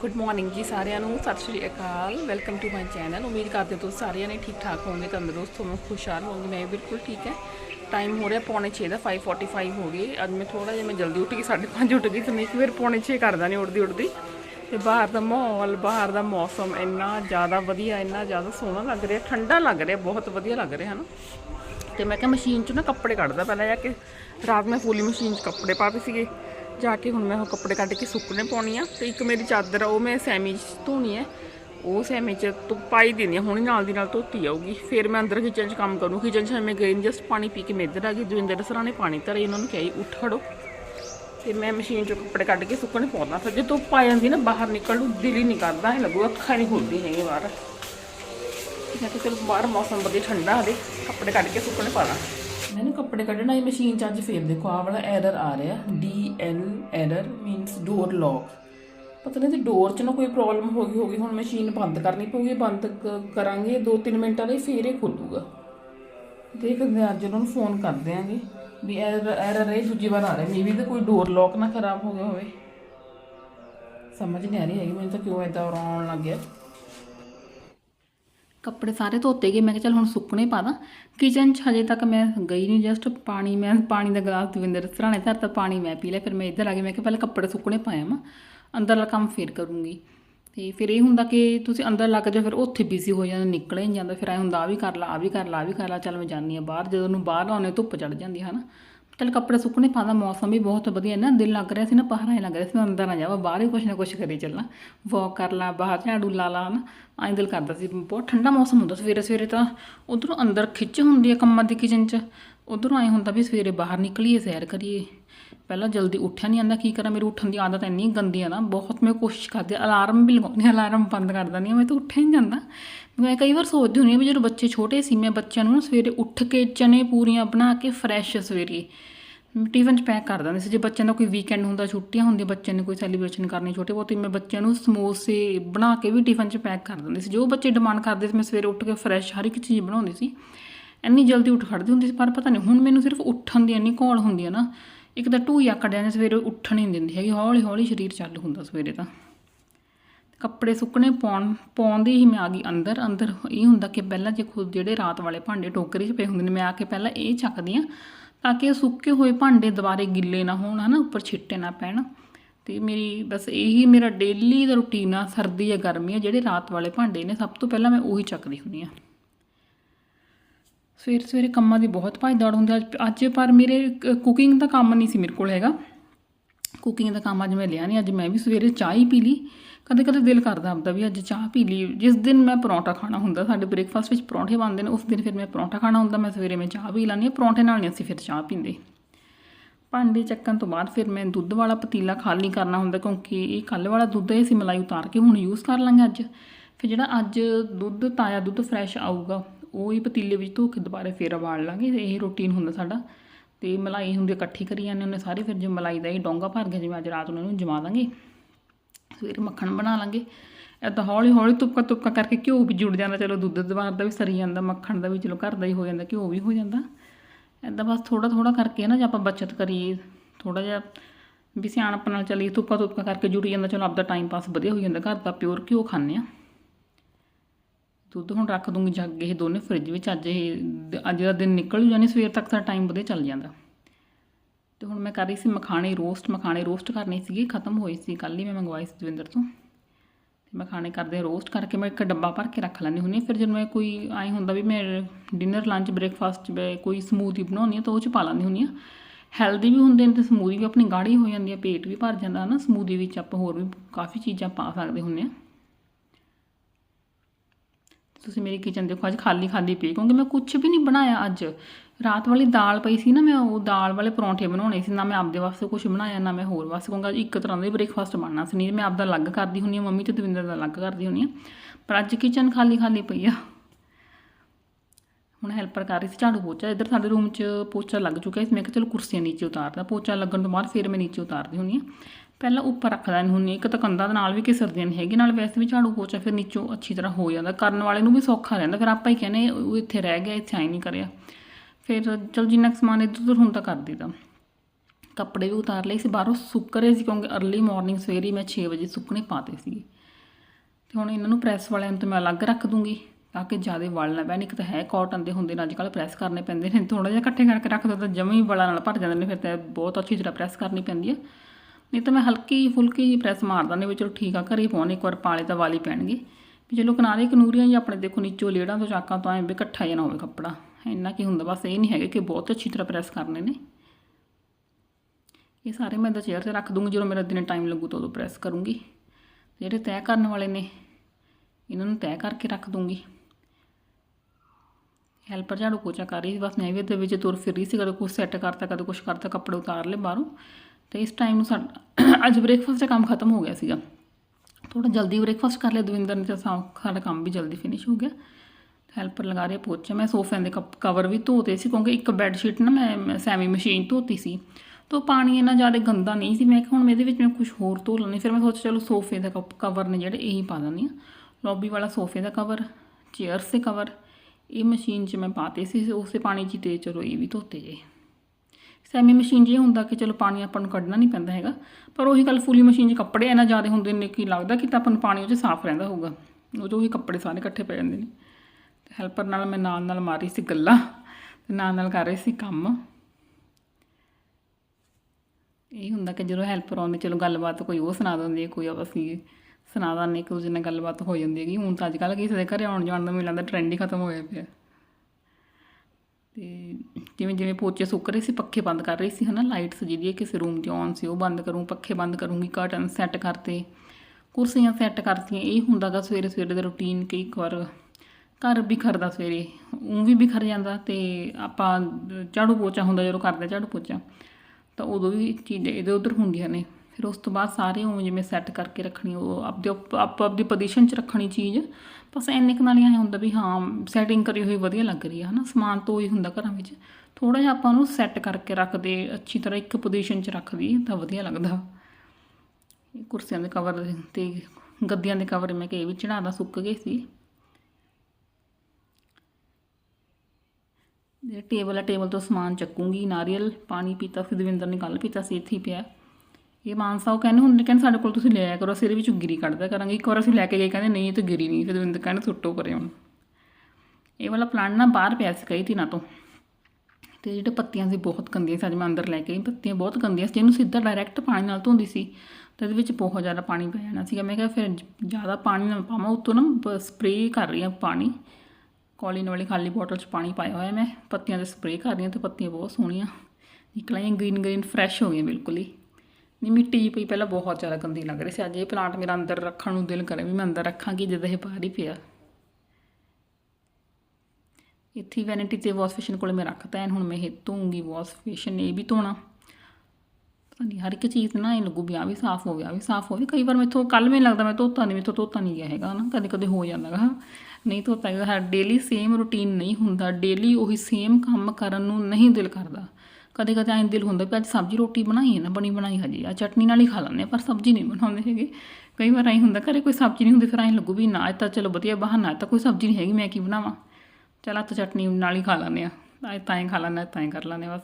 Good morning ਜੀ ਸਾਰਿਆਂ ਨੂੰ, ਸਤਿ ਸ਼੍ਰੀ ਅਕਾਲ। ਵੈਲਕਮ ਟੂ ਮਾਈ ਚੈਨਲ ਉਮੀਦ ਕਰਦੇ ਹਾਂ ਤੁਸੀਂ ਸਾਰਿਆਂ ਨੇ ਠੀਕ ਠਾਕ ਹੋਵੋਗੇ, ਤੰਦਰੁਸਤ ਹੋਵੋਗੇ ਖੁਸ਼ਹਾਲ ਹੋਵੋਗੇ। ਮੈਂ ਬਿਲਕੁਲ ਠੀਕ ਹੈ। ਟਾਈਮ ਹੋ ਰਿਹਾ ਪੌਣੇ 6 ਦਾ 5:45 ਹੋ ਗਈ। ਅੱਜ ਮੈਂ ਥੋੜਾ ਜਿਹਾ, ਮੈਂ ਜਲਦੀ ਉੱਠ ਗਈ 5:30 ਉੱਠ ਗਈ ਤੇ ਮੈਂ ਇੱਕ ਫਿਰ ਪੌਣੇ 6 ਕਰਦਾ ਨਹੀਂ ਉੱਠਦੀ ਉੱਠਦੀ। ਤੇ ਬਾਹਰ ਦਾ ਮਾਹੌਲ, ਬਾਹਰ ਦਾ ਮੌਸਮ ਇੰਨਾ ਜ਼ਿਆਦਾ ਵਧੀਆ, ਇੰਨਾ ਜ਼ਿਆਦਾ ਸੋਹਣਾ ਲੱਗ ਰਿਹਾ, ਠੰਡਾ ਲੱਗ ਰਿਹਾ, ਬਹੁਤ ਵਧੀਆ ਲੱਗ ਰਿਹਾ, ਹਨ। ਤੇ ਮੈਂ ਕਿਹਾ ਮਸ਼ੀਨ 'ਚੋਂ ਨਾ ਕੱਪੜੇ ਕੱਢਦਾ। ਪਹਿਲਾਂ ਜਾ ਕੇ ਰਾਤ ਮੈਂ ਫੁੱਲੀ ਮਸ਼ੀਨ 'ਚ ਕੱਪੜੇ ਪਾਤੇ ਸੀਗੇ। ਜਾ ਕੇ ਹੁਣ ਮੈਂ ਉਹ ਕੱਪੜੇ ਕੱਢ ਕੇ ਸੁੱਕਣੇ ਪਾਉਣੀ ਆ ਤੇ ਇੱਕ ਮੇਰੀ ਚਾਦਰ ਆ, ਉਹ ਮੈਂ ਸੈਮੀ 'ਚ ਧੋਣੀ ਹੈ ਉਹ ਸੈਮੀ ਚ ਧੁ- ਪਾਈ ਦੇਣੀ ਆ, ਹੁਣੀ ਨਾਲ ਦੀ ਨਾਲ ਧੋਤੀ ਆਊਗੀ ਫਿਰ ਮੈਂ ਅੰਦਰ ਕਿਚਨ 'ਚ ਕੰਮ ਕਰੂੰ। ਕਿਚਨ 'ਚ ਮੈਂ ਗਈ ਜਸਟ ਪਾਣੀ ਪੀ ਕੇ ਮੈਂ ਇੱਧਰ ਆ ਗਈ। ਦਵਿੰਦਰ ਦੇ ਨੇ ਪਾਣੀ ਧਰੇ, ਇਹਨਾਂ ਨੂੰ ਕਹੀ ਉੱਠ ਖੜੋ। ਤੇ ਮੈਂ ਮਸ਼ੀਨ 'ਚੋਂ ਕੱਪੜੇ ਕੱਢ ਕੇ ਸੁੱਕਣੇ ਪਾਉਣਾ ਫਿਰ ਜੇ ਧੁੱਪ ਆ ਜਾਂਦੀ ਨਾ, ਬਾਹਰ ਨਿਕਲ ਨੂੰ ਦਿਲ ਹੀ ਨਹੀਂ ਕਰਦਾ, ਐ ਲੱਗੂ, ਅੱਖਾਂ ਨਹੀਂ ਖੁੱਲਦੀ ਹੈਗੀ ਬਾਹਰ। ਮੈਂ ਕਿਹਾ ਚਲੋ, ਬਾਹਰ ਮੌਸਮ ਵਧੀਆ ਠੰਡਾ ਹਲੇ ਕੱਪੜੇ ਕੱਢ ਕੇ ਸੁੱਕਣੇ ਪਾ ਲਾਂ ਮੈਨੂੰ ਕੱਪੜੇ ਕੱਢਣਾ ਹੀ ਮਸ਼ੀਨ 'ਚ ਅੱਜ ਫੇਰ ਦੇਖੋ, ਆਹ ਵਾਲਾ ਐਰਰ ਆ ਰਿਹਾ। D L error means door lock ਪਤਾ ਨਹੀਂ ਤੇ ਡੋਰ 'ਚ ਨਾ ਕੋਈ ਪ੍ਰੋਬਲਮ ਹੋ ਗਈ ਹੋਗੀ ਹੁਣ ਮਸ਼ੀਨ ਬੰਦ ਕਰਨੀ ਪਊਗੀ, ਬੰਦ ਕ- ਕਰਾਂਗੇ 2-3 ਮਿੰਟਾਂ ਲਈ ਫੇਰ ਇਹ ਖੁੱਲੂਗਾ। ਦੇਖਦੇ ਹਾਂ, ਅੱਜ ਉਹਨਾਂ ਨੂੰ ਫੋਨ ਕਰ ਦਿਆਂਗੇ, ਵੀ ਐਰਰ ਐਰਰ ਇਹ ਦੂਜੀ ਵਾਰ ਆ ਰਿਹਾ ਮੇਬੀ ਤੇ ਕੋਈ ਡੋਰ ਲੌਕ ਨਾ ਖਰਾਬ ਹੋ ਗਿਆ ਹੋਵੇ। ਸਮਝ ਨਹੀਂ ਆ ਰਹੀ ਹੈਗੀ, ਮੈਨੂੰ ਤਾਂ ਕਿਉਂ ਇਦਾਂ ਆਉਣ ਲੱਗ ਗਿਆ। ਕੱਪੜੇ ਸਾਰੇ ਧੋਤੇ ਗਏ, ਮੈਂ ਕਿਹਾ ਚੱਲ ਹੁਣ ਸੁੱਕਣੇ ਪਾ ਦਾਂ। ਕਿਚਨ 'ਚ ਹਜੇ ਤੱਕ ਮੈਂ ਗਈ ਨਹੀਂ ਜਸਟ ਪਾਣੀ, ਮੈਂ ਪਾਣੀ ਦਾ ਗਲਾਸ ਦਵਿੰਦਰ ਸਰਾਣੇ ਧਰਤਾ ਪਾਣੀ ਮੈਂ ਪੀ ਲਿਆ, ਫਿਰ ਮੈਂ ਇੱਧਰ ਆ ਗਈ, ਮੈਂ ਕਿਹਾ ਪਹਿਲਾਂ ਕੱਪੜੇ ਸੁੱਕਣੇ ਪਾਇਆ ਮੈਂ ਅੰਦਰਲਾ ਕੰਮ ਫੇਰ ਕਰੂੰਗੀ। ਤੇ ਫਿਰ ਇਹ ਹੁੰਦਾ ਕਿ ਤੁਸੀਂ ਅੰਦਰ ਲੱਗ ਜਾਓ, ਫਿਰ ਉੱਥੇ ਬਿਜ਼ੀ ਹੋ ਜਾਂਦੇ ਨਿਕਲੇ ਨਹੀਂ ਜਾਂਦਾ, ਫਿਰ ਐ ਹੁੰਦਾ ਆ ਵੀ ਕਰ ਲਾ ਆ ਵੀ ਕਰ ਲਾ ਆ ਵੀ ਕਰ ਲਾ, ਚੱਲ ਮੈਂ ਜਾਂਦੀ ਆ ਬਾਹਰ, ਜਦੋਂ ਨੂੰ ਬਾਹਰ ਆਉਣੇ ਧੁੱਪ ਚੜ ਜਾਂਦੀ ਹੈ ਨਾ ਚੱਲ ਕੱਪੜੇ ਸੁੱਕਣੇ ਪਾਦਾ ਮੌਸਮ ਵੀ ਬਹੁਤ ਵਧੀਆ ਨਾ, ਦਿਲ ਲੱਗ ਰਿਹਾ ਸੀ ਨਾ ਬਾਹਰ ਆਏ ਲੱਗ ਰਿਹਾ ਸੀ, ਮੈਂ ਅੰਦਰ ਨਾ ਜਾਵਾਂ, ਬਾਹਰ ਹੀ ਕੁਛ ਨਾ ਕੁਛ ਕਰੀ ਚੱਲਾਂ ਵਾਕ ਕਰ ਲਾ, ਬਾਹਰ ਝਾੜੂ ਲਾ ਲਾ ਨਾ ਐਂ ਦਿਲ ਕਰਦਾ ਸੀ, ਬਹੁਤ ਠੰਡਾ ਮੌਸਮ ਹੁੰਦਾ ਸਵੇਰੇ ਸਵੇਰੇ ਤਾਂ, ਉਧਰੋਂ ਅੰਦਰ ਖਿੱਚ ਹੁੰਦੀ ਹੈ ਕੰਮਾਂ ਦੀ ਕਿਚਨ 'ਚ, ਉਧਰੋਂ ਐਂ ਹੁੰਦਾ ਵੀ ਸਵੇਰੇ ਬਾਹਰ ਨਿਕਲੀਏ ਸੈਰ ਕਰੀਏ ਪਹਿਲਾਂ ਜਲਦੀ ਉੱਠਿਆ ਨਹੀਂ ਆਂਦਾ ਕੀ ਕਰਾਂ? ਮੇਰੀ ਉੱਠਣ ਦੀ ਆਦਤ ਇੰਨੀ ਗੰਦੀ ਆ ਨਾ ਬਹੁਤ ਮੈਂ ਕੋਸ਼ਿਸ਼ ਕਰਦੀ ਹਾਂ, ਅਲਾਰਮ ਵੀ ਲਗਾਉਂਦੀ ਹਾਂ ਅਲਾਰਮ ਬੰਦ ਕਰ ਦਿੰਦੀ ਹਾਂ ਮੈਂ ਤਾਂ ਉੱਠਿਆ ਨਹੀਂ ਜਾਂਦਾ। ਮੈਂ ਕਈ ਵਾਰ ਸੋਚਦੀ ਹੁੰਦੀ ਹਾਂ ਵੀ ਜਦੋਂ ਬੱਚੇ ਛੋਟੇ ਸੀ ਮੈਂ ਬੱਚਿਆਂ ਨੂੰ ਨਾ ਸਵੇਰੇ ਉੱਠ ਕੇ ਚਨੇ ਪੂਰੀਆਂ ਬਣਾ ਕੇ ਫਰੈਸ਼ ਸਵੇਰੇ ਟਿਫਨ 'ਚ ਪੈਕ ਕਰ ਦਿੰਦੀ ਸੀ। ਜੇ ਬੱਚਿਆਂ ਦਾ ਕੋਈ ਵੀਕਐਂਡ ਹੁੰਦਾ ਛੁੱਟੀਆਂ ਹੁੰਦੀਆਂ ਬੱਚਿਆਂ ਨੇ ਕੋਈ ਸੈਲੀਬ੍ਰੇਸ਼ਨ ਕਰਨੀ ਛੋਟੇ ਬਹੁਤੇ ਮੈਂ ਬੱਚਿਆਂ ਨੂੰ ਸਮੋਸੇ ਬਣਾ ਕੇ ਵੀ ਟਿਫਨ 'ਚ ਪੈਕ ਕਰ ਦਿੰਦੀ ਸੀ। ਜੋ ਬੱਚੇ ਡਿਮਾਂਡ ਕਰਦੇ ਸੀ ਮੈਂ ਸਵੇਰੇ ਉੱਠ ਕੇ ਫਰੈਸ਼ ਹਰ ਇੱਕ ਚੀਜ਼ ਬਣਾਉਂਦੀ ਸੀ। ਇੰਨੀ ਜਲਦੀ ਉੱਠ ਖੜਦੀ ਹੁੰਦੀ ਸੀ ਪਰ ਪਤਾ ਨਹੀਂ ਹੁਣ ਮੈਨੂੰ ਸਿਰਫ ਉੱਠਣ ਦੀ ਇੰਨੀ ਘੋਲ ਹੁੰਦੀ ਹੈ ਨਾ ਇੱਕ ਤਾਂ ਢੂਈ ਆਕੜ ਜਾਂਦੇ ਸਵੇਰੇ ਉੱਠਣ ਹੀ ਨਹੀਂ ਦਿੰਦੀ ਹੈਗੀ, ਹੌਲੀ ਹੌਲੀ ਸਰੀਰ ਚੱਲ ਹੁੰਦਾ ਸਵੇਰੇ ਤਾਂ। ਕੱਪੜੇ ਸੁੱਕਣੇ ਪਾਉਣ, ਪਾਉਂਦੇ ਹੀ ਮੈਂ ਆ ਗਈ ਅੰਦਰ ਅੰਦਰ ਇਹ ਹੁੰਦਾ ਕਿ ਪਹਿਲਾਂ ਜੇ ਖੁਦ ਜਿਹੜੇ ਰਾਤ ਵਾਲੇ ਭਾਂਡੇ ਟੋਕਰੀ 'ਚ ਪਏ ਹੁੰਦੇ ਨੇ, ਮੈਂ ਆ ਕੇ ਪਹਿਲਾਂ ਇਹ ਚੱਕਦੀ ਆ ਤਾਂ ਕਿ ਸੁੱਕੇ ਹੋਏ ਭਾਂਡੇ ਦੁਬਾਰੇ ਗਿੱਲੇ ਨਾ ਹੋਣ, ਹਨਾ, ਉੱਪਰ ਛਿੱਟੇ ਨਾ ਪੈਣ। ਤੇ ਮੇਰੀ ਬਸ ਇਹੀ ਮੇਰਾ ਡੇਲੀ ਦਾ ਰੁਟੀਨ ਆ, ਸਰਦੀ ਜਾਂ ਗਰਮੀ ਆ, ਜਿਹੜੇ ਰਾਤ ਵਾਲੇ ਭਾਂਡੇ ਨੇ, ਸਭ ਤੋਂ ਪਹਿਲਾਂ ਮੈਂ ਉਹੀ ਚੱਕਦੀ ਹੁੰਦੀ ਆ ਸਵੇਰੇ ਸਵੇਰੇ ਕੰਮਾਂ ਦੀ ਬਹੁਤ ਭਾਈ ਦੌੜ ਹੁੰਦੀ ਅੱਜ ਅੱਜ ਪਰ ਮੇਰੇ ਕੁਕਿੰਗ ਦਾ ਕੰਮ ਨਹੀਂ ਸੀ ਮੇਰੇ ਕੋਲ ਹੈਗਾ। ਕੁਕਿੰਗ ਦਾ ਕੰਮ ਅੱਜ ਮੈਂ ਲਿਆ ਨਹੀਂ, ਅੱਜ ਮੈਂ ਵੀ ਸਵੇਰੇ ਚਾਹ ਹੀ ਪੀ ਲਈ। ਕਦੇ ਕਦੇ ਦਿਲ ਕਰਦਾ ਆਪਦਾ ਵੀ ਅੱਜ ਚਾਹ ਪੀ ਲਈ। ਜਿਸ ਦਿਨ ਮੈਂ ਪਰੌਂਠਾ ਖਾਣਾ ਹੁੰਦਾ, ਸਾਡੇ ਬ੍ਰੇਕਫਾਸਟ ਵਿੱਚ ਪਰੌਂਠੇ ਬਣਦੇ ਨੇ, ਉਸ ਦਿਨ ਫਿਰ ਮੈਂ ਪਰੌਂਠਾ ਖਾਣਾ ਹੁੰਦਾ, ਮੈਂ ਸਵੇਰੇ ਮੈਂ ਚਾਹ ਪੀ ਲੈਂਦੀ ਹਾਂ। ਪਰੌਂਠੇ ਨਾਲ ਨਹੀਂ ਅਸੀਂ ਫਿਰ ਚਾਹ ਪੀਂਦੇ। ਭਾਂਡੇ ਚੱਕਣ ਤੋਂ ਬਾਅਦ ਫਿਰ ਮੈਂ ਦੁੱਧ ਵਾਲਾ ਪਤੀਲਾ ਖਾਲੀ ਕਰਨਾ ਹੁੰਦਾ, ਕਿਉਂਕਿ ਇਹ ਕੱਲ੍ਹ ਵਾਲਾ ਦੁੱਧ ਹੈ ਅਸੀਂ ਮਲਾਈ ਉਤਾਰ ਕੇ ਹੁਣ ਯੂਜ਼ ਕਰ ਲਾਂਗੇ ਅੱਜ। ਫਿਰ ਜਿਹੜਾ ਅੱਜ ਦੁੱਧ, ਤਾਜ਼ਾ ਦੁੱਧ ਫਰੈਸ਼ ਆਊਗਾ ਉਹ ਹੀ ਪਤੀਲੇ ਵਿੱਚ ਧੋ ਕੇ ਦੁਬਾਰਾ ਫੇਰ ਉਬਾਲ ਲਾਂਗੇ, ਇਹ ਰੂਟੀਨ ਹੁੰਦਾ ਸਾਡਾ। ਤੇ ਮਲਾਈ ਹੁੰਦੀ ਇਕੱਠੀ ਕਰੀ ਜਾਂਦੇ ਉਹਨੇ ਸਾਰੇ, ਫਿਰ ਜੇ ਮਲਾਈ ਦਾ ਹੀ ਡੋਂਗਾ ਭਰ ਗਿਆ, ਜਿਵੇਂ ਅੱਜ ਰਾਤ ਨੂੰ ਇਹਨੂੰ ਜਮਾ ਦਾਂਗੇ ਸਵੇਰੇ ਮੱਖਣ ਬਣਾ ਲਾਂਗੇ। ਏਦਾਂ ਹੌਲੀ ਹੌਲੀ ਤੁਪਕਾ ਤੁਪਕਾ ਕਰਕੇ ਘਿਓ ਵੀ ਜੁੜ ਜਾਂਦਾ, ਚਲੋ ਦੁੱਧ ਦਵਾਰ ਦਾ ਵੀ ਸਰੀ ਜਾਂਦਾ, ਮੱਖਣ ਦਾ ਵੀ ਚਲੋ ਘਰ ਦਾ ਹੀ ਹੋ ਜਾਂਦਾ, ਘਿਓ ਵੀ ਹੋ ਜਾਂਦਾ। ਏਦਾਂ ਬਸ ਥੋੜਾ ਥੋੜਾ ਕਰਕੇ ਨਾ ਜੇ ਆਪਾਂ ਬਚਤ ਕਰੀਏ ਥੋੜਾ ਜਿਹਾ ਵੀ ਸਿਆਣਪ ਨਾਲ ਚੱਲੀਏ ਤੁਪਕਾ ਤੁਪਕਾ ਕਰਕੇ ਜੁੜੀ ਜਾਂਦਾ, ਚਲੋ ਆਪਦਾ ਟਾਈਮ ਪਾਸ ਵਧੀਆ ਹੋ ਜਾਂਦਾ, ਘਰ ਦਾ ਪਿਓਰ ਘਿਓ ਖਾਂਦੇ ਆ ਦੁੱਧ ਹੁਣ ਰੱਖ ਦੂੰਗੀ ਜੱਗ, ਇਹ ਦੋਨੇ ਫ੍ਰਿਜ ਵਿੱਚ ਅੱਜ ਇਹ ਅੱਜ ਦਾ ਦਿਨ ਨਿਕਲ ਜੂ ਜਾਣੀ, ਸਵੇਰ ਤੱਕ ਦਾ ਟਾਈਮ ਵਧੀਆ ਚੱਲ ਜਾਂਦਾ। ਤੇ ਹੁਣ ਮੈਂ ਕਰ ਰਹੀ ਸੀ ਮਖਾਣੇ ਰੋਸਟ ਮਖਾਣੇ ਰੋਸਟ ਕਰਨੇ ਸੀਗੇ, ਖਤਮ ਹੋਏ ਸੀ ਕੱਲ ਹੀ ਮੈਂ ਮੰਗਵਾਏ ਸੀ ਦਵਿੰਦਰ ਤੋਂ। ਤੇ ਮਖਾਣੇ ਕਰਦੇ ਰੋਸਟ ਕਰਕੇ ਮੈਂ ਇੱਕ ਡੱਬਾ ਭਰ ਕੇ ਰੱਖ ਲੈਂਦੀ ਹੁੰਦੀ ਹਾਂ। ਫਿਰ ਜਦੋਂ ਮੈਂ ਕੋਈ ਆਏ ਹੁੰਦਾ ਵੀ ਮੈਂ ਡਿਨਰ ਲੰਚ ਬ੍ਰੇਕਫਾਸਟ ਮੈਂ ਕੋਈ ਸਮੂਦੀ ਬਣਾਉਣੀ ਆ ਤਾਂ ਉਹ ਚ ਪਾ ਲੈਂਦੀ ਹੁੰਦੀ ਆ ਹੈਲਦੀ ਵੀ ਹੁੰਦੇ ਨੇ ਤੇ ਸਮੂਦੀ ਵੀ, ਆਪਣੀ ਗਾੜੀ ਹੋ ਜਾਂਦੀ ਹੈ, ਪੇਟ ਵੀ ਭਰ ਜਾਂਦਾ ਹੈ ਨਾ ਸਮੂਦੀ ਵਿੱਚ ਆਪਾਂ ਹੋਰ ਵੀ ਕਾਫੀ ਚੀਜ਼ਾਂ ਪਾ ਸਕਦੇ ਹੁੰਦੇ ਆ ਤੁਸੀਂ ਮੇਰੀ ਕਿਚਨ ਦੇਖੋ, ਅੱਜ ਖਾਲੀ ਖਾਲੀ ਪਈ, ਕਿਉਂਕਿ ਮੈਂ ਕੁਝ ਵੀ ਨਹੀਂ ਬਣਾਇਆ ਅੱਜ। ਰਾਤ ਵਾਲੀ ਦਾਲ ਪਈ ਸੀ ਨਾ, ਮੈਂ ਉਹ ਦਾਲ ਵਾਲੇ ਪਰੌਂਠੇ ਬਣਾਉਣੇ ਸੀ, ਨਾ ਮੈਂ ਆਪਦੇ ਵਾਸਤੇ ਕੁਝ ਬਣਾਇਆ, ਨਾ ਮੈਂ ਹੋਰ ਵਾਸਤੇ, ਕਿਉਂਕਿ ਇੱਕ ਤਰ੍ਹਾਂ ਦਾ ਹੀ ਬ੍ਰੇਕਫਾਸਟ ਬਣਨਾ ਸੀ। ਨਹੀਂ, ਮੈਂ ਆਪਦਾ ਅਲੱਗ ਕਰਦੀ ਹੁੰਨੀ ਆ ਮੰਮੀ ਤੇ ਦਵਿੰਦਰ ਦਾ ਅਲੱਗ ਕਰਦੀ ਹੁੰਨੀ ਆ ਪਰ ਅੱਜ ਕਿਚਨ ਖਾਲੀ ਖਾਲੀ ਪਈ ਆ। ਹੁਣ ਹੈਲਪਰ ਕਰ ਰਹੀ ਸੀ, ਝਾੜੂ ਪੋਚਾ। ਇੱਧਰ ਸਾਡੇ ਰੂਮ 'ਚ ਪੋਚਾ ਲੱਗ ਚੁੱਕਿਆ ਸੀ। ਮੈਂ ਕਿਹਾ ਚਲੋ ਕੁਰਸੀਆਂ ਨੀਚੇ ਉਤਾਰਦਾ। ਪੋਚਾ ਲੱਗਣ ਤੋਂ ਬਾਅਦ ਫਿਰ ਮੈਂ ਨੀਚੇ ਉਤਾਰਦੀ ਹੁੰਨੀ ਆ ਪਹਿਲਾਂ ਉੱਪਰ ਰੱਖਦਾ ਲੈਣੀ ਹੁੰਨੀ ਇੱਕ ਤਾਂ ਕੰਧਾਂ ਦੇ ਨਾਲ ਵੀ ਘਿਸਰਦੀਆਂ ਨਹੀਂ ਹੈਗੀ ਨਾਲ ਵੈਸੇ ਵੀ ਝਾੜੂ ਪੋਚਾ ਫਿਰ ਨੀਚੋਂ ਅੱਛੀ ਤਰ੍ਹਾਂ ਹੋ ਜਾਂਦਾ, ਕਰਨ ਵਾਲੇ ਨੂੰ ਵੀ ਸੌਖਾ ਰਹਿੰਦਾ ਫਿਰ ਆਪਾਂ ਹੀ ਕਹਿੰਦੇ ਉਹ ਇੱਥੇ ਰਹਿ ਗਿਆ, ਇੱਥੇ ਆਈ ਨਹੀਂ ਕਰਿਆ। ਫਿਰ ਚਲ ਜਿੰਨਾ ਕੁ ਸਮਾਨ ਇੱਧਰ ਉੱਧਰ ਹੁੰਦਾ ਕਰ ਦਿੱਤਾ। ਕੱਪੜੇ ਵੀ ਉਤਾਰ ਲਏ ਸੀ, ਬਾਹਰੋਂ ਸੁੱਕ ਰਹੇ ਸੀ, ਕਿਉਂਕਿ अर्ਲੀ ਮਾਰਨਿੰਗ ਸਵੇਰੇ ਮੈਂ 6 ਵਜੇ ਸੁੱਕਣੇ ਪਾਤੇ ਸੀਗੇ। ਤੇ ਹੁਣ ਇਹਨਾਂ ਨੂੰ ਪ੍ਰੈਸ ਵਾਲਿਆਂ ਨੂੰ ਤੇ ਮੈਂ ਅਲੱਗ ਰੱਖ ਦੂੰਗੀ, ਤਾਂ ਕਿ ਜ਼ਿਆਦਾ ਵਲ ਨਾ ਪੈਣ, ਇੱਕ ਤਾਂ ਹੈ ਕਾਟਨ ਦੇ ਹੁੰਦੇ ਨੇ ਅੱਜ ਕੱਲ੍ਹ ਪ੍ਰੈਸ ਕਰਨੇ ਪੈਂਦੇ ਨੇ ਥੋੜਾ ਜਿਹਾ ਇਕੱਠੇ ਕਰਕੇ ਰੱਖ ਦੋ ਤਾਂ ਜਮੀ ਵਲਾਂ ਨਾਲ ਭਰ ਜਾਂਦੇ ਨੇ, ਫਿਰ ਤਾਂ ਬਹੁਤ ਅੱਛੀ ਤਰ੍ਹਾਂ ਪ੍ਰੈਸ ਕਰਨੀ ਪੈਂਦੀ ਹੈ ਨਹੀਂ ਤਾਂ ਮੈਂ ਹਲਕੀ ਫੁਲਕੀ ਜਿਹੀ ਪ੍ਰੈਸ ਮਾਰ ਦਿੰਦੀ ਵੀ ਚਲੋ ਠੀਕ ਆ, ਘਰੇ ਪਾਉਣੇ, ਇੱਕ ਵਾਰ ਪਾਲੇ ਤਾਂ ਵਾਲੀ ਪੈਣਗੇ। ਵੀ ਚਲੋ ਕਿਨਾਰੇ ਕਨੂਰੀਆਂ ਜੀ ਆਪਣੇ ਦੇਖੋ ਨੀਚੋ ਲੇੜਾਂ ਤੋਂ ਚਾਕਾਂ ਤੋਂ ਐਂ ਵੀ ਇਕੱਠਾ ਜਿਹਾ ਨਾ ਹੋਵੇ ਕੱਪੜਾ। ਇੰਨਾ ਕੀ ਹੁੰਦਾ, ਬਸ ਇਹ ਨਹੀਂ ਹੈਗਾ ਕਿ ਬਹੁਤ ਅੱਛੀ ਤਰ੍ਹਾਂ ਪ੍ਰੈਸ ਕਰਨੇ ਨੇ। ਇਹ ਸਾਰੇ ਮੈਂ ਤਾਂ ਚੇਅਰ ਤੇ ਰੱਖ ਦੂੰਗੀ, ਜਦੋਂ ਮੇਰਾ ਦਿਨੇ ਟਾਈਮ ਲੱਗੂ ਤਾਂ ਉਦੋਂ ਪ੍ਰੈਸ ਕਰੂੰਗੀ। ਜਿਹੜੇ ਤੈਅ ਕਰਨ ਵਾਲੇ ਨੇ, ਇਹਨਾਂ ਨੂੰ ਤੈਅ ਕਰਕੇ ਰੱਖ ਦੂੰਗੀ। ਹੈਲਪਰ ਝਾੜੂ ਪੋਚਾ ਕਰ ਰਹੀ ਸੀ, ਬਸ ਮੈਂ ਵੀ ਇਹਦੇ ਵਿੱਚ ਤੁਰ ਫਿਰ ਰਹੀ ਸੀ, ਕਦੇ ਕੁਛ ਸੈੱਟ ਕਰਤਾ, ਕਦੇ ਕੁਛ ਕਰਤਾ, ਕੱਪੜੇ ਉਤਾਰ ਲਏ ਬਾਹਰੋਂ। ਤੇ ਇਸ ਟਾਈਮ ਨੂੰ ਸਾਡਾ ਅੱਜ ਬ੍ਰੇਕਫਾਸਟ ਦਾ ਕੰਮ ਖਤਮ ਹੋ ਗਿਆ ਸੀਗਾ। ਥੋੜਾ ਜਲਦੀ ਬ੍ਰੇਕਫਾਸਟ ਕਰ ਲਿਆ, ਦਵਿੰਦਰ ਨੇ ਤਾਂ ਸਾ- ਸਾਡਾ ਕੰਮ ਵੀ ਜਲਦੀ ਫਿਨਿਸ਼ ਹੋ ਗਿਆ। ਹੈਲਪਰ ਲਗਾ ਰਿਹਾ ਪੋਚਾ, ਮੈਂ ਸੋਫਿਆਂ ਦੇ ਕਵਰ ਵੀ ਧੋਤੇ ਸੀ, ਕਿਉਂਕਿ ਇੱਕ ਬੈੱਡ ਸ਼ੀਟ ਨਾ ਮੈਂ ਸੈਮੀ ਮਸ਼ੀਨ ਧੋਤੀ ਸੀ। ਤੋ ਪਾਣੀ ਇੰਨਾ ਜ਼ਿਆਦਾ ਗੰਦਾ ਨਹੀਂ ਸੀ, ਮੈਂ ਕਿਹਾ ਹੁਣ ਇਹਦੇ ਵਿੱਚ ਮੈਂ ਕੁਝ ਹੋਰ ਧੋ ਲੈਣੀ ਫਿਰ ਮੈਂ ਸੋਚਿਆ, ਚਲੋ ਸੋਫੇ ਦਾ ਕਵਰ ਨੇ ਜਿਹੜੇ ਇਹੀ ਪਾ ਦਿੰਦੀ ਆ ਲੌਬੀ ਵਾਲਾ ਸੋਫੇ ਦਾ ਕਵਰ ਚੇਅਰਸ ਦੇ ਕਵਰ ਇਹ ਮਸ਼ੀਨ 'ਚ ਮੈਂ ਪਾਤੇ ਸੀ, ਉਸੇ ਪਾਣੀ 'ਚ ਹੀ ਤੇ ਚਲੋ ਇਹ ਵੀ ਧੋਤੇ ਜੇ। ਸੈਮੀ ਮਸ਼ੀਨ 'ਚ ਇਹ ਹੁੰਦਾ ਕਿ ਚਲੋ ਪਾਣੀ ਆਪਾਂ ਨੂੰ ਕੱਢਣਾ ਨਹੀਂ ਪੈਂਦਾ ਹੈਗਾ। ਪਰ ਉਹੀ ਗੱਲ ਫੁੱਲੀ ਮਸ਼ੀਨ 'ਚ ਕੱਪੜੇ ਇੰਨਾ ਜ਼ਿਆਦਾ ਹੁੰਦੇ ਨੇ ਕਿ ਲੱਗਦਾ ਕਿ ਤਾਂ ਆਪਾਂ ਨੂੰ ਪਾਣੀ ਉਹ 'ਚ ਸਾਫ਼ ਰਹਿੰਦਾ ਹੋਊਗਾ। ਉਹ 'ਚ ਉਹੀ ਕੱਪੜੇ ਸਾਰੇ ਇਕੱਠੇ ਪੈ ਜਾਂਦੇ ਨੇ। ਤੇ ਹੈਲਪਰ ਨਾਲ ਮੈਂ ਨਾਲ ਨਾਲ ਮਾਰੀ ਸੀ ਗੱਲਾਂ, ਤੇ ਨਾਲ ਨਾਲ ਕਰ ਰਹੀ ਸੀ ਕੰਮ। ਇਹ ਹੁੰਦਾ ਕਿ ਜਦੋਂ ਹੈਲਪਰ ਆਉਂਦੇ, ਚਲੋ ਗੱਲਬਾਤ ਕੋਈ ਉਹ ਸੁਣਾ ਦਿੰਦੀ ਹੈ, ਕੋਈ ਅਸੀਂ ਸੁਣਾ ਦਿੰਦੇ ਇੱਕ ਦੂਜੇ ਨਾਲ ਗੱਲਬਾਤ ਹੋ ਜਾਂਦੀ ਹੈਗੀ। ਹੁਣ ਤਾਂ ਅੱਜ ਕੱਲ੍ਹ ਕਿਸੇ ਦੇ ਘਰੇ ਆਉਣ ਜਾਣ ਦਾ ਮੈਨੂੰ ਲੱਗਦਾ ਟ੍ਰੈਂਡ ਹੀ ਖਤਮ ਹੋਇਆ ਪਿਆ। ਤੇ ਜਿਵੇਂ ਜਿਵੇਂ ਪੋਚੇ ਸੁੱਕ ਰਹੇ ਸੀ, ਪੱਖੇ ਬੰਦ ਕਰ ਰਹੀ ਸੀ, ਹਨਾ, ਲਾਈਟਸ ਜਿਹਦੀ ਕਿਸੇ ਰੂਮ 'ਚ ਔਨ ਸੀ, ਉਹ ਬੰਦ ਕਰੂੰ, ਪੱਖੇ ਬੰਦ ਕਰੂੰਗੀ ਕਰਟਨ ਸੈੱਟ ਕਰਤੇ, ਕੁਰਸੀਆਂ ਸੈੱਟ ਕਰਤੀਆਂ, ਇਹ ਹੁੰਦਾਗਾ ਸਵੇਰੇ ਸਵੇਰੇ ਦਾ ਰੁਟੀਨ ਕਈ ਵਾਰ, ਘਰ ਬਿਖਰਦਾ ਸਵੇਰੇ ਉਹ ਵੀ ਬਿਖਰ ਜਾਂਦਾ ਤੇ ਆਪਾਂ ਝਾੜੂ ਪੋਚਾ ਹੁੰਦਾ, ਜਦੋਂ ਕਰਦੇ ਝਾੜੂ ਪੋਚਾ, ਤਾਂ ਉਦੋਂ ਵੀ ਚੀਜ਼ਾਂ ਇਹਦੇ ਉਧਰ ਹੁੰਦੀਆਂ ਨੇ, ਫਿਰ ਉਸ ਤੋਂ ਬਾਅਦ ਸਾਰੇ ਉਵੇਂ ਜਿਵੇਂ ਸੈੱਟ ਕਰਕੇ ਰੱਖਣੀ, ਉਹ ਆਪਦੇ ਆਪ ਆਪ ਆਪਦੀ ਪੋਜੀਸ਼ਨ 'ਚ ਰੱਖਣੀ ਚੀਜ਼ ਬਸ ਇੰਨੇ ਕੁ ਨਾਲ ਹੀ ਐਂ ਹੁੰਦਾ ਵੀ ਹਾਂ ਸੈਟਿੰਗ ਕਰੀ ਹੋਈ ਵਧੀਆ ਲੱਗ ਰਹੀ ਹੈ ਹਨਾ, ਸਮਾਨ ਤੋਂ ਹੀ ਹੁੰਦਾ ਘਰਾਂ ਵਿੱਚ। ਥੋੜਾ ਜਿਹਾ ਆਪਾਂ ਉਹਨੂੰ ਸੈੱਟ ਕਰਕੇ ਰੱਖਦੇ, ਅੱਛੀ ਤਰ੍ਹਾਂ ਇੱਕ ਪੋਜੀਸ਼ਨ 'ਚ ਰੱਖਦੀ, ਤਾਂ ਵਧੀਆ ਲੱਗਦਾ। ਇਹ ਕੁਰਸੀਆਂ ਦੇ ਕਵਰ ਤੇ ਗੱਦੀਆਂ ਦੇ ਕਵਰ ਮੈਂ ਕਿ ਇਹ ਵੀ ਚੜਾਦਾ ਸੁੱਕ ਗਏ ਸੀ। ਜਿਹੜਾ ਟੇਬਲ ਆ ਟੇਬਲ ਤੋਂ ਸਮਾਨ ਚੱਕੂੰਗੀ, ਨਾਰੀਅਲ, ਪਾਣੀ ਪੀਤਾ ਸੀ ਦਵਿੰਦਰ ਨੇ ਕੱਲ ਪੀਤਾ ਸੀ, ਇੱਥੇ ਹੀ ਪਿਆ। ਇਹ ਮਾਨਸਾ ਉਹ ਕਹਿੰਦੇ ਹੁੰਦੇ ਕਹਿੰਦੇ ਸਾਡੇ ਕੋਲ ਤੁਸੀਂ ਲਿਆ ਕਰੋ, ਅਸੀਂ ਇਹਦੇ ਵਿੱਚੋਂ ਗਿਰੀ ਕੱਢਦਾ ਕਰਾਂਗੇ। ਇੱਕ ਵਾਰ ਅਸੀਂ ਲੈ ਕੇ ਗਏ, ਕਹਿੰਦੇ ਨਹੀਂ ਇਹ ਤਾਂ ਗਿਰੀ ਨਹੀਂ, ਫਿਰ ਦਵਿੰਦਰ ਕਹਿੰਦੇ ਸੁੱਟੋ ਪਰੇ ਹੁਣ। ਇਹ ਵਾਲਾ ਪਲਾਂਟ ਨਾ ਬਾਹਰ ਪਿਆ ਸੀ ਕਈ ਦਿਨਾਂ ਤੋਂ। ਤੇ ਜਿਹੜੇ ਪੱਤੀਆਂ ਸੀ ਬਹੁਤ ਗੰਦੀਆਂ ਸੀ, ਅੱਜ ਮੈਂ ਅੰਦਰ ਲੈ ਕੇ ਗਈ ਪੱਤੀਆਂ ਬਹੁਤ ਗੰਦੀਆਂ ਸੀ, ਜਿਹਨੂੰ ਸਿੱਧਾ ਡਾਇਰੈਕਟ ਪਾਣੀ ਨਾਲ ਧੋਂਦੀ ਸੀ, ਤੇ ਇਹਦੇ ਵਿੱਚ ਬਹੁਤ ਜ਼ਿਆਦਾ ਪਾਣੀ ਪੈ ਜਾਣਾ ਸੀਗਾ। ਮੈਂ ਕਿਹਾ ਫਿਰ ਜ਼ਿਆਦਾ ਪਾਣੀ ਨਾ ਪਾਵਾਂ, ਉੱਤੋਂ ਨਾ ਸਪਰੇਅ ਕਰ ਰਹੀ ਹਾਂ ਪਾਣੀ। ਕੋਲਿਨ ਵਾਲੀ ਖਾਲੀ ਬੋਟਲ 'ਚ ਪਾਣੀ ਪਾਇਆ ਹੋਇਆ ਮੈਂ। ਪੱਤੀਆਂ ਦੇ ਸਪਰੇਅ ਕਰ ਰਹੀ ਹਾਂ ਤੇ ਪੱਤੀਆਂ ਬਹੁਤ ਸੋਹਣੀਆਂ। ਨਿਕਲੀਆਂ ਗ੍ਰੀਨ ਗ੍ਰੀਨ ਫਰੈਸ਼ ਹੋ ਗਈਆਂ ਬਿਲਕੁਲ ਹੀ। ਨਹੀਂ, ਮਿੱਟੀ ਜਿਹੀ ਪਈ ਪਹਿਲਾਂ ਬਹੁਤ ਜ਼ਿਆਦਾ ਗੰਦੀ ਲੱਗ ਰਹੀ ਸੀ। ਅੱਜ ਇਹ ਪਲਾਂਟ ਮੇਰਾ ਅੰਦਰ ਰੱਖਣ ਨੂੰ ਦਿਲ ਕਰੇ ਵੀ ਮੈਂ ਅੰਦਰ ਰੱਖਾਂਗੀ ਜਦੋਂ ਇਹ ਬਾਹਰ ਹੀ ਪਿਆ। ਇੱਥੇ ਵੈਨਿਟੀ ਤੇ ਵਾਸ਼ ਫੇਸ਼ਨ ਕੋਲ ਮੈਂ ਰੱਖਤਾ ਐਨ, ਹੁਣ ਮੈਂ ਇਹ ਧੋਉਂਗੀ ਵਾਸ਼ ਫੇਸ਼ਨ ਇਹ ਵੀ ਧੋਣਾ। ਪਤਾ ਨਹੀਂ, ਹਰ ਇੱਕ ਚੀਜ਼ ਨਾ ਇਹ ਲੱਗੂ ਵੀ ਆ ਵੀ ਸਾਫ਼ ਹੋ ਗਿਆ ਵੀ ਸਾਫ਼ ਹੋ ਗਿਆ ਕਈ ਵਾਰ ਮੈਥੋਂ ਕੱਲ ਮੈਨੂੰ ਲੱਗਦਾ ਮੈਂ ਧੋਤਾ ਨਹੀਂ ਮੈਥੋਂ ਧੋਤਾ ਨਹੀਂ ਗਿਆ ਹੈਗਾ ਨਾ, ਕਦੇ ਕਦੇ ਹੋ ਜਾਂਦਾ ਗਾ। ਨਹੀਂ ਧੋਤਾ ਹੈਗਾ ਡੇਲੀ ਸੇਮ ਰੂਟੀਨ ਨਹੀਂ ਹੁੰਦਾ ਡੇਲੀ ਉਹੀ ਸੇਮ ਕੰਮ ਕਰਨ ਨੂੰ ਨਹੀਂ ਦਿਲ ਕਰਦਾ। ਕਦੇ ਕਦੇ ਐਂ ਦਿਲ ਹੁੰਦਾ ਵੀ ਅੱਜ ਸਬਜ਼ੀ ਰੋਟੀ ਬਣਾਈ ਹੈ ਨਾ, ਬਣੀ ਬਣਾਈ ਹਜੇ ਆ। ਚਟਨੀ ਨਾਲ ਹੀ ਖਾ ਲੈਂਦੇ ਹਾਂ ਪਰ ਸਬਜ਼ੀ ਨਹੀਂ ਬਣਾਉਂਦੇ ਹੈਗੇ। ਕਈ ਵਾਰ ਐਂ ਹੁੰਦਾ, ਘਰੇ ਕੋਈ ਸਬਜ਼ੀ ਨਹੀਂ ਹੁੰਦੀ, ਫਿਰ ਐਂ ਲੱਗੂ ਵੀ ਨਾ ਇਹ ਤਾਂ ਚਲੋ ਵਧੀਆ ਬਹਾਨਾ ਹੈ ਤਾਂ ਕੋਈ ਸਬਜ਼ੀ ਨਹੀਂ ਹੈਗੀ, ਮੈਂ ਕੀ ਬਣਾਵਾਂ? ਚਲ ਤਾਂ ਚਟਨੀ ਨਾਲ ਹੀ ਖਾ ਲੈਂਦੇ ਆ। ਅੱਜ ਤਾਂ ਹੀ ਖਾ ਲੈਂਦੇ ਤਾਂ ਹੀ ਕਰ ਲੈਂਦੇ ਹਾਂ ਬਸ।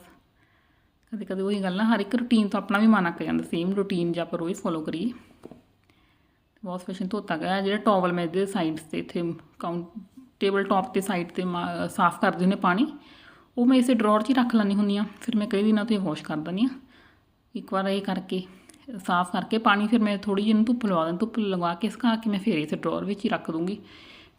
ਕਦੇ ਕਦੇ ਉਹੀ ਗੱਲ ਨਾ ਹਰ ਇੱਕ ਰੂਟੀਨ ਤੋਂ ਆਪਣਾ ਵੀ ਮਨ ਅੱਕ ਜਾਂਦਾ ਸੇਮ ਰੂਟੀਨ ਜੇ ਆਪਾਂ ਰੋਜ਼ ਫੋਲੋ ਕਰੀਏ। ਵਾਸ਼ ਫੇਸ਼ਨ ਧੋਤਾ ਗਿਆ, ਜਿਹੜਾ ਟਾਵਲ ਮੈਂ ਇਹਦੇ ਸਾਈਡਸ ਤੇ ਇੱਥੇ ਕਾਊਂਟ ਟੇਬਲ ਟਾਪ ਤੇ ਸਾਈਡ ਤੇ ਮਾ- ਸਾਫ਼ ਕਰਦੇ ਹੁੰਦੇ ਪਾਣੀ। ਉਹ ਮੈਂ ਇਸੇ ਡਰਾਅਰ 'ਚ ਹੀ ਰੱਖ ਲੈਂਦੀ ਹੁੰਦੀ ਆ ਫਿਰ ਮੈਂ ਕਈ ਦਿਨਾਂ ਤੋਂ ਵਾਸ਼ ਕਰ ਦਿੰਦੀ ਆ ਇੱਕ ਵਾਰ ਇਹ ਕਰਕੇ ਸਾਫ਼ ਕਰਕੇ ਪਾਣੀ ਫਿਰ ਮੈਂ ਥੋੜੀ ਜਿਹੀ ਇਹਨੂੰ ਧੁੱਪ ਲਵਾ ਦਿੰਦੀ ਧੁੱਪ ਲਗਾ ਕੇ ਸੁਕਾ ਕੇ ਮੈਂ ਫਿਰ ਇਸੇ ਡਰਾਅਰ ਵਿੱਚ ਹੀ ਰੱਖ ਦੂੰਗੀ।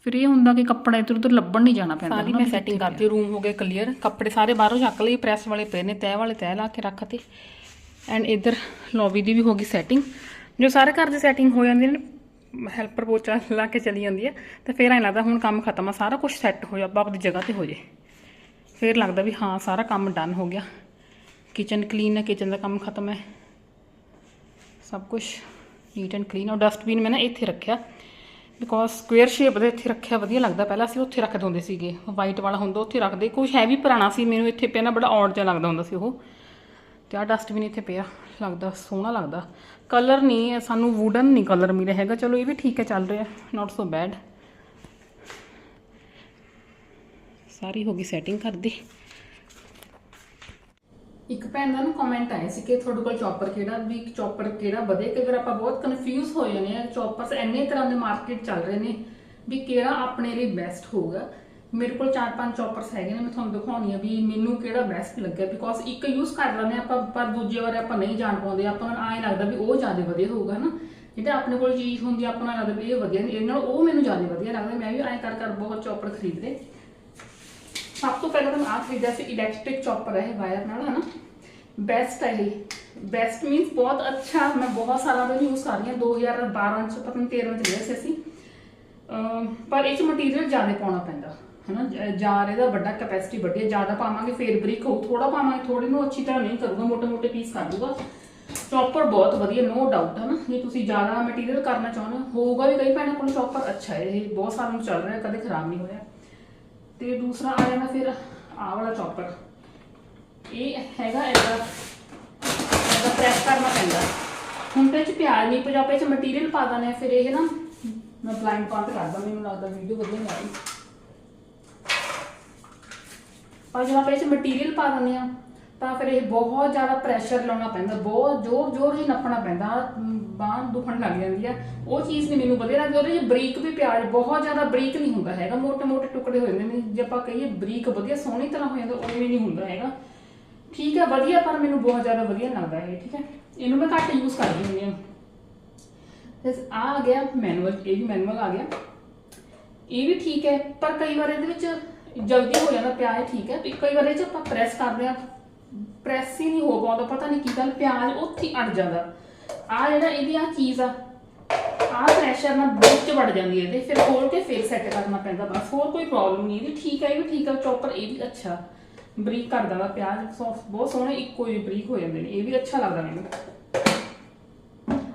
ਫਿਰ ਇਹ ਹੁੰਦਾ ਕਿ ਕੱਪੜਾ ਇੱਧਰ ਉੱਧਰ ਲੱਭਣ ਨਹੀਂ ਜਾਣਾ ਪੈਂਦਾ ਸਾਰੀ ਮੈਂ ਸੈਟਿੰਗ ਕਰਤੀ ਰੂਮ ਹੋ ਗਏ ਕਲੀਅਰ ਕੱਪੜੇ ਸਾਰੇ ਬਾਹਰੋਂ ਚੱਕ ਲਈ ਪ੍ਰੈਸ ਵਾਲੇ ਪਏ ਨੇ ਤਹਿ ਵਾਲੇ ਤਹਿ ਲਾ ਕੇ ਰੱਖਤੇ ਐਂਡ ਇੱਧਰ ਲੌਬੀ ਦੀ ਵੀ ਹੋ ਗਈ ਸੈਟਿੰਗ ਜੋ ਸਾਰੇ ਘਰ ਦੀ ਸੈਟਿੰਗ ਹੋ ਜਾਂਦੀ ਨੇ ਹੈਲਪਰ ਪੋਚਾ ਲਾ ਕੇ ਚਲੀ ਜਾਂਦੀ ਹੈ ਤੇ ਫਿਰ ਐਂ ਲੱਗਦਾ ਹੁਣ ਕੰਮ ਖਤਮ ਆ ਸਾਰਾ ਕੁਝ ਸੈੱਟ ਹੋ ਜਾ ਆਪਦੀ ਜਗ੍ਹਾ ਤੇ ਹੋ ਜੇ। ਫਿਰ ਲੱਗਦਾ ਵੀ ਹਾਂ, ਸਾਰਾ ਕੰਮ ਡਨ ਹੋ ਗਿਆ। ਕਿਚਨ ਕਲੀਨ ਹੈ ਕਿਚਨ ਦਾ ਕੰਮ ਖਤਮ ਹੈ। ਸਭ ਕੁਝ ਨੀਟ ਐਂਡ ਕਲੀਨ ਔਰ ਡਸਟਬਿਨ ਮੈਂ ਨਾ ਇੱਥੇ ਰੱਖਿਆ। ਬਿਕੋਜ਼ ਸਕੁਅਰ ਸ਼ੇਪ ਦੇ ਇੱਥੇ ਰੱਖਿਆ, ਵਧੀਆ ਲੱਗਦਾ। ਪਹਿਲਾਂ ਅਸੀਂ ਉੱਥੇ ਰੱਖਦੇ ਹੁੰਦੇ ਸੀਗੇ। ਵਾਈਟ ਵਾਲਾ ਹੁੰਦਾ, ਉੱਥੇ ਰੱਖਦੇ। ਕੁਝ ਹੈ ਵੀ ਪੁਰਾਣਾ ਸੀ, ਮੈਨੂੰ ਇੱਥੇ ਪਿਆ ਨਾ ਬੜਾ ਔਡ ਜਿਹਾ ਲੱਗਦਾ ਹੁੰਦਾ ਸੀ ਉਹ। ਤੇ ਆ ਡਸਟਬਿਨ ਇੱਥੇ ਪਿਆ, ਲੱਗਦਾ, ਸੋਹਣਾ ਲੱਗਦਾ। ਕਲਰ ਨਹੀਂ ਸਾਨੂੰ ਵੂਡਨ ਨਹੀਂ ਕਲਰ ਮਿਲਿਆ ਹੈਗਾ। ਚਲੋ ਇਹ ਵੀ ਠੀਕ ਹੈ, ਚੱਲ ਰਿਹਾ ਨਾਟ ਸੋ ਬੈਡ ਸਾਰੀ ਹੋ ਗਈ ਸੈਟਿੰਗ ਕਰਦੀ ਇੱਕ ਭੈਣ ਦਾ ਨਾ ਕਮੈਂਟ ਆਇਆ ਸੀ ਕਿ ਤੁਹਾਡੇ ਕੋਲ ਚੌਪਰ ਕਿਹੜਾ, ਵੀ ਚੌਪਰ ਕਿਹੜਾ ਵਧੇ, ਕਿ ਫਿਰ ਆਪਾਂ ਬਹੁਤ ਕਨਫਿਊਜ਼ ਹੋ ਜਾਂਦੇ ਆ ਚੌਪਰਸ ਇੰਨੇ ਤਰ੍ਹਾਂ ਦੇ ਮਾਰਕੀਟ ਚੱਲ ਰਹੇ ਨੇ, ਵੀ ਕਿਹੜਾ ਆਪਣੇ ਲਈ ਬੈਸਟ ਹੋਊਗਾ। ਮੇਰੇ ਕੋਲ ਚਾਰ ਪੰਜ ਚੌਪਰਸ ਹੈਗੇ ਨੇ, ਮੈਂ ਤੁਹਾਨੂੰ ਦਿਖਾਉਣੀ ਆ ਵੀ ਮੈਨੂੰ ਕਿਹੜਾ ਬੈਸਟ ਲੱਗਿਆ ਬਿਕੋਜ਼ ਇੱਕ ਯੂਜ਼ ਕਰ ਲੈਂਦੇ ਆਪਾਂ, ਪਰ ਦੂਜੇ ਵਾਰ ਆਪਾਂ ਨਹੀਂ ਜਾਣ ਪਾਉਂਦੇ, ਆਪਾਂ ਨੂੰ ਐਂ ਲੱਗਦਾ ਵੀ ਉਹ ਜ਼ਿਆਦਾ ਵਧੀਆ ਹੋਊਗਾ ਨਾ ਜਿਹੜਾ ਆਪਣੇ ਕੋਲ ਚੀਜ਼ ਹੁੰਦੀ ਆਪਾਂ ਨੂੰ ਲੱਗਦਾ ਵੀ ਇਹ ਵਧੀਆ ਨਹੀਂ ਇਹ ਨਾਲ ਉਹ ਮੈਨੂੰ ਜ਼ਿਆਦਾ ਵਧੀਆ ਲੱਗਦਾ, ਮੈਂ ਵੀ ਐਂ ਕਰ ਕਰ ਬਹੁਤ ਚੌਪਰ ਖਰੀਦਦੇ ਸਭ ਤੋਂ ਪਹਿਲਾਂ ਤਾਂ ਮੈਂ ਆਹ ਖਰੀਦਿਆ ਸੀ ਇਲੈਕਟ੍ਰਿਕ ਚੌਪਰ ਹੈ ਵਾਇਰ ਨਾਲ, ਹਨਾ? ਬੈਸਟ ਹੈ ਇਹ। ਬੈਸਟ ਮੀਨਸ ਬਹੁਤ ਅੱਛਾ। ਮੈਂ ਬਹੁਤ ਸਾਲਾਂ ਤੋਂ ਯੂਜ਼ ਕਰ ਰਹੀ ਹਾਂ। 2012 ਚ, ਪਤਾ ਨਹੀਂ 13 ਚ ਲਿਆ ਸੀ ਅਸੀਂ। ਪਰ ਇਹ ਚ ਮਟੀਰੀਅਲ ਜ਼ਿਆਦਾ ਪਾਉਣਾ ਪੈਂਦਾ, ਹਨਾ? ਜ- ਜਾਰ ਇਹਦਾ ਵੱਡਾ ਕੈਪੈਸਿਟੀ ਵੱਡੀ ਹੈ। ਜ਼ਿਆਦਾ ਪਾਵਾਂਗੇ, ਫੇਰ ਬਰੀਕ ਹੋਊ। ਥੋੜਾ ਪਾਵਾਂਗੇ ਥੋੜੀ ਨੂੰ ਅੱਛੀ ਤਰ੍ਹਾਂ ਨਹੀਂ ਕਰੂਗਾ। ਮੋਟੇ ਮੋਟੇ ਪੀਸ ਕਰ ਦੂਗਾ। ਚੌਪਰ ਬਹੁਤ ਵਧੀਆ ਨੋ ਡਾਊਟ ਹੈ ਨਾ ਜੇ ਤੁਸੀਂ ਜ਼ਿਆਦਾ ਮਟੀਰੀਅਲ ਕਰਨਾ ਚਾਹੁੰਦੇ ਹੋ, ਹੋਊਗਾ ਵੀ ਕਈ ਭੈਣਾਂ ਕੋਲ ਚੌਪਰ ਅੱਛਾ ਹੈ। ਇਹ ਬਹੁਤ ਸਾਲਾਂ ਨੂੰ ਚੱਲ ਰਿਹਾ, ਕਦੇ ਖਰਾਬ ਨਹੀਂ ਹੋਇਆ। ਤੇ ਦੂਸਰਾ ਆ ਜਾਂਦਾ ਫਿਰ ਆਹ ਵਾਲਾ ਚੌਪਰ ਇਹ ਹੈਗਾ ਇਹਦਾ ਇਹਦਾ ਪ੍ਰੈਸ ਕਰਨਾ ਪੈਂਦਾ। ਹੁਣ ਤੇ ਚ ਪਿਆਜ਼ ਨਹੀਂ, ਪੰਜਾਬੇ ਚ ਮਟੀਰੀਅਲ ਪਾ ਦਨੇ ਫਿਰ ਇਹ ਨਾ ਮੈਂ ਬਲਾਈਂਡ ਬੰਦ ਕਰਦਾ ਮੈਨੂੰ ਲੱਗਦਾ ਵੀਡੀਓ ਵਧੀਆ ਨਹੀਂ ਆ ਰਹੀ ਪਰ ਜਦੋਂ ਆਪਾਂ ਚ ਮਟੀਰੀਅਲ ਪਾ ਦਿੰਦੇ ਆ ਤਾਂ ਫਿਰ ਇਹ ਬਹੁਤ ਜ਼ਿਆਦਾ ਪ੍ਰੈਸ਼ਰ ਲਾਉਣਾ ਪੈਂਦਾ, ਬਹੁਤ ਜ਼ੋਰ ਜ਼ੋਰ ਹੀ ਨੱਪਣਾ ਪੈਂਦਾ ਬਾਹ ਦੁਖਣ ਲੱਗ ਜਾਂਦੀ ਹੈ ਉਹ ਚੀਜ਼ ਨਹੀਂ ਮੈਨੂੰ ਵਧੀਆ ਲੱਗਦੀ, ਉਹਦੇ 'ਚ ਬਰੀਕ ਵੀ ਪਿਆਜ਼, ਬਹੁਤ ਜ਼ਿਆਦਾ ਬਰੀਕ ਨਹੀਂ ਹੁੰਦਾ ਹੈਗਾ, ਮੋਟੇ-ਮੋਟੇ ਟੁਕੜੇ ਹੋਏ ਨੇ, ਜੇ ਆਪਾਂ ਕਹੀਏ ਬਰੀਕ ਵਧੀਆ ਸੋਹਣੀ ਤਰ੍ਹਾਂ ਹੋ ਜਾਂਦਾ ਉਹ ਵੀ ਨਹੀਂ ਹੁੰਦਾ ਹੈਗਾ। ਠੀਕ ਹੈ ਵਧੀਆ, ਪਰ ਮੈਨੂੰ ਬਹੁਤ ਜ਼ਿਆਦਾ ਵਧੀਆ ਲੱਗਦਾ ਹੈ ਠੀਕ ਹੈ ਇਹਨੂੰ ਮੈਂ ਘੱਟ ਯੂਜ਼ ਕਰਦੀ ਹੁੰਦੀ ਹਾਂ ਤੇ ਆ ਆ ਗਿਆ ਮੈਨੂਅਲ ਇਹ ਵੀ ਮੈਨੂਅਲ ਆ ਗਿਆ। ਇਹ ਵੀ ਠੀਕ ਹੈ, ਪਰ ਕਈ ਵਾਰ ਇਹਦੇ ਵਿੱਚ ਜਲਦੀ ਹੋ ਜਾਂਦਾ, ਪਿਆਜ਼ ਠੀਕ ਹੈ ਕਈ ਵਾਰ ਇਹ ਚ ਆਪਾਂ ਪ੍ਰੈਸ ਕਰਦੇ ਆ। ਪ੍ਰੈਸ ਹੀ ਨਹੀਂ ਹੋ ਪਾਉਂਦਾ ਪਤਾ ਨਹੀਂ ਕੀ ਗੱਲ, ਪਿਆਜ਼ ਉੱਥੇ ਅੜ ਜਾਂਦਾ। ਆ ਜਿਹੜਾ ਇਹਦੀ ਆ ਚੀਜ਼ ਆ ਆ ਪ੍ਰੈਸ਼ਰ ਨਾਲ ਵਿੱਚ ਵੜ ਜਾਂਦੀ ਹੈ ਇਹਦੇ, ਫਿਰ ਖੋਲ ਕੇ ਫਿਰ ਸੈੱਟ ਕਰਨਾ ਪੈਂਦਾ ਬਸ, ਹੋਰ ਕੋਈ ਪ੍ਰੋਬਲਮ ਨਹੀਂ ਇਹਦੀ, ਠੀਕ ਹੈ ਇਹ ਵੀ ਠੀਕ ਹੈ ਚੌਪਰ ਇਹ ਵੀ ਅੱਛਾ। ਬਰੀਕ ਕਰ ਦਿੰਦਾ ਪਿਆਜ਼ ਸੌਫਟ ਬਹੁਤ ਸੋਹਣੇ, ਇੱਕੋ ਜਿਹੇ ਬਰੀਕ ਹੋ ਜਾਂਦੇ ਨੇ, ਇਹ ਵੀ ਅੱਛਾ ਲੱਗਦਾ ਮੈਨੂੰ।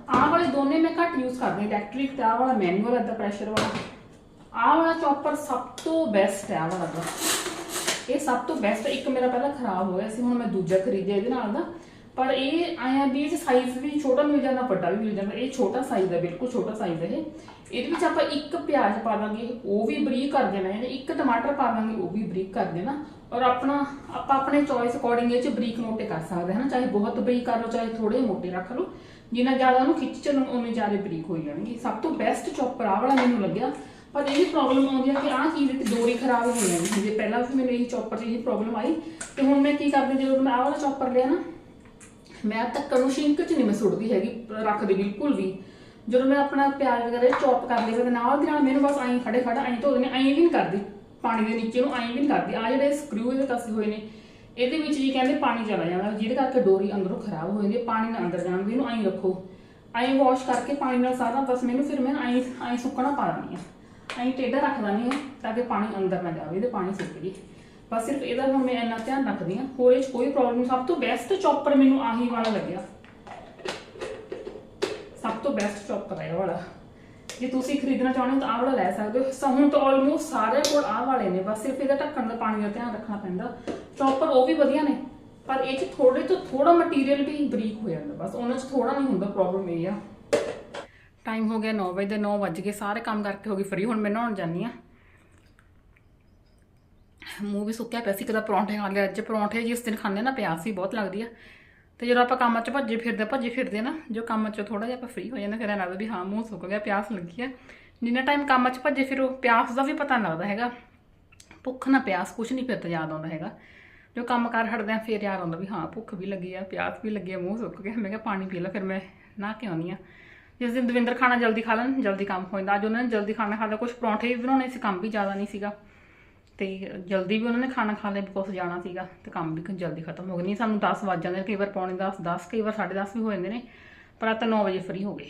ਆਹ ਵਾਲੇ ਦੋਨੇ ਮੈਂ ਘੱਟ ਯੂਜ਼ ਕਰਦੀ ਇਲੈਕਟ੍ਰਿਕ ਤੇ ਆਹ ਵਾਲਾ ਮੈਨੂਅਲ ਹੈ ਦਾ ਪ੍ਰੈਸ਼ਰ ਵਾਲਾ। ਆਹ ਵਾਲਾ ਚੌਪਰ ਸਭ ਤੋਂ ਬੈਸਟ ਹੈ ਆਹ ਵਾਲਾ ਇਹ ਸਭ ਤੋਂ ਬੈਸਟ ਇੱਕ ਮੇਰਾ ਪਹਿਲਾਂ ਖਰਾਬ ਹੋਇਆ ਸੀ, ਹੁਣ ਮੈਂ ਦੂਜਾ ਖਰੀਦਿਆ ਇਹਦੇ ਨਾਲ ਦਾ। ਪਰ ਇਹ ਆਇਆ ਵੀ ਇਹ ਸਾਈਜ਼ ਵੀ ਛੋਟਾ ਮਿਲ ਜਾਂਦਾ, ਵੱਡਾ ਵੀ ਮਿਲ ਜਾਂਦਾ, ਇਹ ਛੋਟਾ ਸਾਈਜ਼ ਹੈ ਬਿਲਕੁਲ ਛੋਟਾ ਸਾਈਜ਼ ਹੈ ਇਹ। ਇਹਦੇ ਵਿੱਚ ਆਪਾਂ ਇੱਕ ਪਿਆਜ਼ ਪਾ ਦਾਂਗੇ, ਉਹ ਵੀ ਬਰੀਕ ਕਰ ਦੇਣਾ ਹੈ ਇੱਕ ਟਮਾਟਰ ਪਾ ਦਾਂਗੇ, ਉਹ ਵੀ ਬਰੀਕ ਕਰ ਦੇਣਾ। ਔਰ ਆਪਣਾ, ਆਪਾਂ ਆਪਣੇ ਚੋਇਸ ਅਕੋਰਡਿੰਗ ਇਹ ਚ ਬਰੀਕ ਮੋਟੇ ਕਰ ਸਕਦੇ ਹਾਂ ਚਾਹੇ ਬਹੁਤ ਬਰੀਕ ਕਰ ਲਓ, ਚਾਹੇ ਥੋੜੇ ਮੋਟੇ ਰੱਖ ਲਓ। ਜਿੰਨਾ ਜ਼ਿਆਦਾ ਉਹਨੂੰ ਖਿੱਚ ਚੱਲਣ, ਉਨੇ ਜ਼ਿਆਦਾ ਬਰੀਕ ਹੋ ਜਾਣਗੇ। ਸਭ ਤੋਂ ਬੈਸਟ ਚੌਪਰ ਆ ਵਾਲਾ ਮੈਨੂੰ ਲੱਗਿਆ ਪਰ ਇਹ ਵੀ ਪ੍ਰੋਬਲਮ ਆਉਂਦੀ ਆ ਕਿ ਆਹ ਚੀਜ਼ ਦੀ ਡੋਰੀ ਖਰਾਬ ਹੋ ਜਾਂਦੀ ਜੇ ਪਹਿਲਾਂ ਵੀ ਮੈਨੂੰ ਇਹ ਚੌਪਰ 'ਚ ਇਹ ਪ੍ਰੋਬਲਮ ਆਈ। ਤੇ ਹੁਣ ਮੈਂ ਕੀ ਕਰਦੀ ਜਦੋਂ ਮੈਂ ਆਹ ਵਾਲਾ ਚੌਪਰ ਲਿਆ ਨਾ, ਮੈਂ ਤੱਕ ਨੂੰ ਸ਼ਿੰਕ 'ਚ ਨਹੀਂ ਮੈਂ ਸੁੱਟਦੀ ਹੈਗੀ, ਰੱਖਦੀ ਬਿਲਕੁਲ ਵੀ। ਜਦੋਂ ਮੈਂ ਆਪਣਾ ਪਿਆਜ਼ ਵਗੈਰਾ ਚੌਪ ਕਰ ਲਈ ਤੇ ਨਾਲ ਦੀ ਨਾਲ ਮੈਨੂੰ ਬਸ ਐਂ ਖੜੇ ਖੜਾ ਐਂ ਧੋ ਦਿੰਦੀ ਐਂ ਵੀ ਨਹੀਂ ਕਰਦੀ। ਪਾਣੀ ਦੇ ਨੀਚੇ ਨੂੰ ਐਂ ਵੀ ਨਹੀਂ ਕਰਦੀ। ਆ ਜਿਹੜੇ ਸਕਰੂ ਇਹਦੇ ਕੱਸੇ ਹੋਏ ਨੇ, ਇਹਦੇ ਵਿੱਚ ਜੀ ਕਹਿੰਦੇ ਪਾਣੀ ਚਲਾ ਜਾਂਦਾ ਜਿਹਦੇ ਕਰਕੇ ਡੋਰੀ ਅੰਦਰੋਂ ਖਰਾਬ ਹੋ ਜਾਂਦੀ ਹੈ ਪਾਣੀ ਨਾ ਅੰਦਰ ਜਾਣ ਦੀ ਇਹਨੂੰ ਐਂ ਰੱਖੋ। ਐਂ ਵਾਸ਼ ਕਰਕੇ ਪਾਣੀ ਨਾਲ ਸਾਰਾ, ਬਸ ਮੈਨੂੰ ਫਿਰ ਮੈਂ ਐਂ ਐਂ ਸੁੱਕਣਾ ਪਾ ਦਿੰਦੀ ਆ। ਅਸੀਂ ਟੇਢਾ ਰੱਖ ਦਿੰਦੀ ਆ ਤਾਂ ਕਿ ਪਾਣੀ ਅੰਦਰ ਨਾ ਜਾਵੇ ਤੇ ਪਾਣੀ ਸੁੱਕ ਜੇ ਬਸ ਸਿਰਫ ਇਹਦਾ ਹੁਣ ਮੈਂ ਇੰਨਾ ਧਿਆਨ ਰੱਖਦੀ ਆ ਹੋਰ ਇਹ 'ਚ ਕੋਈ ਪ੍ਰੋਬਲਮ ਸਭ ਤੋਂ ਬੈਸਟ ਚੌਪਰ ਮੈਨੂੰ ਆਹੀ ਵਾਲਾ ਲੱਗਿਆ। ਸਭ ਤੋਂ ਬੈਸਟ ਚੌਪਰ ਹੈ ਇਹ ਵਾਲਾ। ਜੇ ਤੁਸੀਂ ਖਰੀਦਣਾ ਚਾਹੁੰਦੇ ਹੋ ਤਾਂ ਆਹ ਵਾਲਾ ਲੈ ਸਕਦੇ ਹੋ। ਸੋ ਹੁਣ ਤਾਂ ਆਲਮੋਸਟ ਸਾਰੇ ਕੋਲ ਆਹ ਵਾਲੇ ਨੇ। ਬਸ ਸਿਰਫ ਇਹਦਾ ਢੱਕਣ ਦਾ ਪਾਣੀ ਦਾ ਧਿਆਨ ਰੱਖਣਾ ਪੈਂਦਾ। ਚੌਪਰ ਉਹ ਵੀ ਵਧੀਆ ਨੇ, ਪਰ ਇਹ 'ਚ ਥੋੜੇ ਤੋਂ ਥੋੜਾ ਮਟੀਰੀਅਲ ਵੀ ਬਰੀਕ ਹੋ ਜਾਂਦਾ। ਬਸ ਉਹਨਾਂ 'ਚ ਥੋੜਾ ਨਹੀਂ ਹੁੰਦਾ ਪ੍ਰੋਬਲਮ ਇਹ ਆ। ਟਾਈਮ ਹੋ ਗਿਆ 9 ਵਜੇ ਦੇ 9 ਵੱਜ ਗਏ, ਸਾਰੇ ਕੰਮ ਕਰਕੇ ਹੋ ਗਈ ਫਰੀ ਹੁਣ ਮੈਂ ਨਹਾਉਣ ਜਾਨੀ ਆ ਮੂੰਹ ਵੀ ਸੁੱਕਿਆ ਪਿਆ ਸੀ ਕਦਾ ਪਰੌਂਠੇ ਖਾ ਲਿਆ ਅੱਜ। ਪਰੌਂਠੇ ਜਿਸ ਦਿਨ ਖਾਂਦੇ ਨਾ, ਪਿਆਸ ਹੀ ਬਹੁਤ ਲੱਗਦੀ ਆ। ਤੇ ਜਦੋਂ ਆਪਾਂ ਕੰਮ 'ਚ ਭੱਜੇ ਫਿਰਦੇ ਭੱਜੇ ਫਿਰਦੇ ਨਾ, ਜੋ ਕੰਮ 'ਚ ਥੋੜਾ ਜਿਹਾ ਆਪਾਂ ਫ੍ਰੀ ਹੋ ਜਾਂਦੇ, ਫਿਰ ਐਂ ਲੱਗਦਾ ਵੀ ਹਾਂ, ਮੂੰਹ ਸੁੱਕ ਗਿਆ, ਪਿਆਸ ਲੱਗੀ ਆ। ਜਿੰਨਾ ਟਾਈਮ ਕੰਮ 'ਚ ਭੱਜੇ ਫਿਰੋ, ਪਿਆਸ ਦਾ ਵੀ ਪਤਾ ਨਹੀਂ ਲੱਗਦਾ ਹੈਗਾ। ਭੁੱਖ ਨਾ ਪਿਆਸ, ਕੁਛ ਨਹੀਂ ਫਿਰ ਤਾਂ ਯਾਦ ਆਉਂਦਾ ਹੈਗਾ। ਜੋ ਕੰਮ ਕਰ ਹਟਦੇ ਆ ਫਿਰ ਯਾਦ ਆਉਂਦਾ ਵੀ ਹਾਂ, ਭੁੱਖ ਵੀ ਲੱਗੀ ਆ, ਪਿਆਸ ਵੀ ਲੱਗੀ ਆ, ਮੂੰਹ ਸੁੱਕ ਗਿਆ। ਮੈਂ ਕਿਹਾ ਪਾਣੀ ਪੀ ਲਾ, ਫਿਰ ਮੈਂ ਨਹਾ ਕੇ ਆਉਂਦੀ ਆ ਜਿਸ ਦਿਨ ਦਵਿੰਦਰ ਖਾਣਾ ਜਲਦੀ ਖਾ ਲੈਣ, ਜਲਦੀ ਕੰਮ ਹੋ ਜਾਂਦਾ। ਅੱਜ ਉਹਨਾਂ ਨੇ ਜਲਦੀ ਖਾਣਾ ਖਾ ਲਿਆ ਕੁਝ ਪਰੌਂਠੇ ਵੀ ਬਣਾਉਣੇ ਸੀ, ਕੰਮ ਵੀ ਜ਼ਿਆਦਾ ਨਹੀਂ ਸੀਗਾ। ਤੇ ਜਲਦੀ ਵੀ ਉਹਨਾਂ ਨੇ ਖਾਣਾ ਖਾ ਲਿਆ ਬਿਕੋਸ ਜਾਣਾ ਸੀਗਾ, ਤੇ ਕੰਮ ਵੀ ਜਲਦੀ ਖਤਮ ਹੋ ਗਿਆ ਨਹੀਂ, ਸਾਨੂੰ 10 ਵੱਜ ਜਾਂਦੇ ਕਈ ਵਾਰ ਪੌਣੇ 10 10 ਕਈ ਵਾਰ 10:30 ਵੀ ਹੋ ਜਾਂਦੇ ਨੇ, ਪਰ ਆ ਤਾਂ 9 ਵਜੇ ਫ੍ਰੀ ਹੋ ਗਏ।